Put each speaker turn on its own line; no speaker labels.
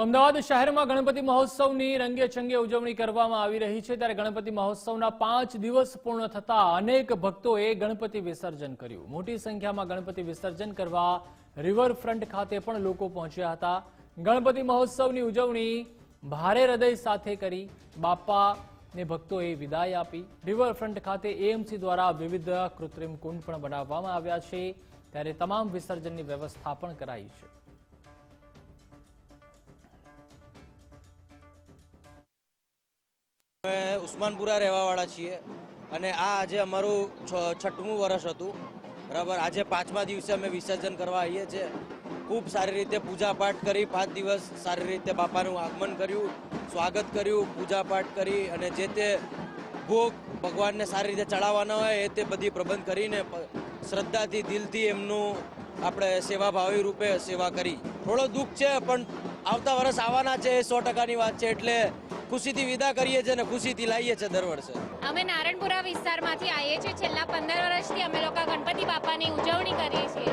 અમદાવાદ શહેરમાં ગણપતિ મહોત્સવની રંગે ચંગે ઉજવણી કરવામાં આવી રહી છે. ત્યારે ગણપતિ મહોત્સવના પાંચ દિવસ પૂર્ણ થતા અનેક ભક્તોએ ગણપતિ વિસર્જન કર્યું. મોટી સંખ્યામાં ગણપતિ વિસર્જન કરવા રિવરફ્રન્ટ ખાતે પણ લોકો પહોંચ્યા હતા. ગણપતિ મહોત્સવની ઉજવણી ભારે હૃદય સાથે કરી બાપાને ભક્તોએ વિદાય આપી. રિવરફ્રન્ટ ખાતે એએમસી દ્વારા વિવિધ કૃત્રિમ કુંડ પણ બનાવવામાં આવ્યા છે. ત્યારે તમામ વિસર્જનની વ્યવસ્થા પણ કરાઈ છે.
અમે ઉસ્માનપુરા રહેવાવાળા છીએ અને આ આજે અમારું છઠ્ઠમું વર્ષ હતું. બરાબર? આજે પાંચમા દિવસે અમે વિસર્જન કરવા આવીએ છીએ. ખૂબ સારી રીતે પૂજાપાઠ કરી, પાંચ દિવસ સારી રીતે બાપાનું આગમન કર્યું, સ્વાગત કર્યું, પૂજાપાઠ કરી અને જે તે ભોગ ભગવાનને સારી રીતે ચડાવવાના હોય એ તે બધી પ્રબંધ કરીને શ્રદ્ધાથી, દિલથી એમનું આપણે સેવા ભાવી રૂપે સેવા કરી. થોડો દુઃખ છે, પણ આવતા વર્ષ આવવાના છે એ સો ટકાની વાત છે. એટલે ખુશીથી વિદા કરીએ છીએ અને ખુશીથી લાવીએ છીએ દર વર્ષે.
અમે નારણપુરા વિસ્તારમાંથી આવીએ છીએ. છેલ્લા પંદર વર્ષથી અમે લોકો ગણપતિ બાપાની ઉજવણી કરીએ છીએ.